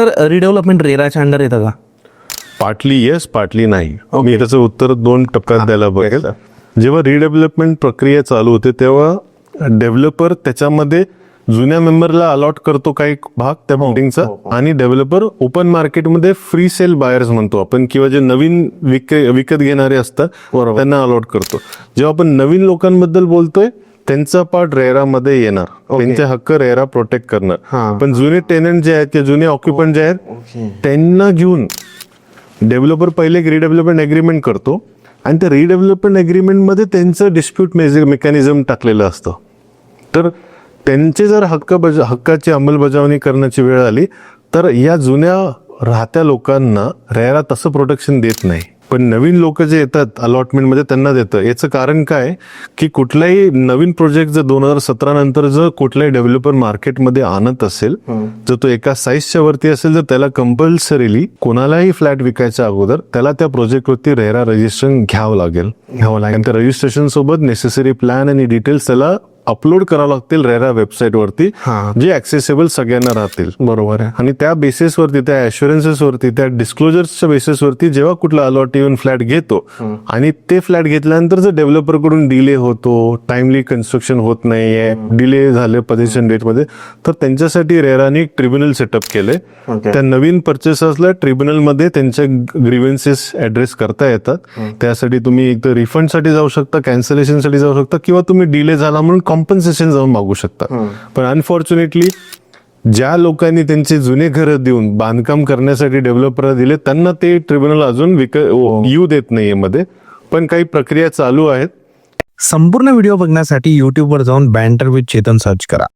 Sir redevelopment रेराच्या under येतं का? Partly yes partly नाही. मी त्याचं उत्तर दोन टप्प्यात द्यायला बघेल. जेव्हा रिडेव्हलपमेंट प्रक्रिया चालू होते तेव्हा डेव्हलपर त्याच्यामध्ये जुन्या मेंबरला अलॉट करतो काही भाग त्या बिल्डिंगचा आणि डेव्हलपर ओपन मार्केटमध्ये फ्री सेल बायर्स म्हणतो आपण किंवा जे नवीन विक विकत घेणारे असतात त्यांना अलॉट करतो. जेव्हा आपण नवीन लोकांबद्दल बोलतोय त्यांचा पार्ट रेरामध्ये येणार. त्यांचे हक्क रेरा प्रोटेक्ट करणार. पण जुने टेनंट जे आहेत किंवा जुने ऑक्युपंट जे आहेत त्यांना घेऊन डेव्हलपर पहिले एक रिडेव्हलपमेंट अग्रीमेंट करतो आणि त्या रिडेव्हलपमेंट अग्रीमेंटमध्ये त्यांचं डिस्प्यूट मेकॅनिझम टाकलेलं असतं. तर त्यांचे जर हक्क बजा हक्काची अंमलबजावणी करण्याची वेळ आली तर या जुन्या राहत्या लोकांना रेरा तसं प्रोटेक्शन देत नाही. पण नवीन लोक जे येतात अलॉटमेंटमध्ये त्यांना देतं. याचं कारण काय? की कुठलाही नवीन प्रोजेक्ट जर दोन हजार सतरा नंतर जर कुठलाही डेव्हलपर मार्केटमध्ये आणत असेल जर तो एका साईजच्या वरती असेल तर त्याला कंपल्सरीली कोणालाही फ्लॅट विकायच्या अगोदर त्याला त्या प्रोजेक्टवरती रेरा रजिस्ट्रेशन घ्यावं लागेल. घ्यावं लागेल. त्या रजिस्ट्रेशन सोबत नेसेसरी प्लॅन आणि डिटेल्स त्याला अपलोड करावं लागतील रेरा वेबसाईट वरती हा. जे ऍक्सेसेबल सगळ्यांना राहतील. बरोबर आहे. आणि त्या बेसिसवरती त्या assurances वरती त्या डिस्क्लोजर्सच्या बेसिसवरती जेव्हा कुठला अलॉट येऊन फ्लॅट घेतो आणि ते फ्लॅट घेतल्यानंतर जर डेव्हलपरकडून डिले होतो टाइमली कन्स्ट्रक्शन होत नाहीये डिले झाले पोझिशन डेटमध्ये तर त्यांच्यासाठी रेराने एक ट्रिब्युनल सेटअप केलंय. त्या नवीन पर्चेसर्सला ट्रिब्युनलमध्ये त्यांच्या ग्रीव्हन्सेस ऍड्रेस करता येतात. त्यासाठी तुम्ही एक तर रिफंडसाठी जाऊ शकता कॅन्सलेशनसाठी जाऊ शकता किंवा तुम्ही डिले झाला म्हणून कॉम्पन्सेशन जाऊन मागू शकता. पण अनफॉर्च्युनेटली ज्या लोकांनी त्यांचे जुने घर देऊन बांधकाम करण्यासाठी डेव्हलपर दिले त्यांना ते ट्रिब्युनल अजून विक येऊ देत नाहीये मध्ये. पण काही प्रक्रिया चालू आहेत. संपूर्ण व्हिडिओ बघण्यासाठी यूट्यूबवर जाऊन बँटर विथ चेतन सर्च करा.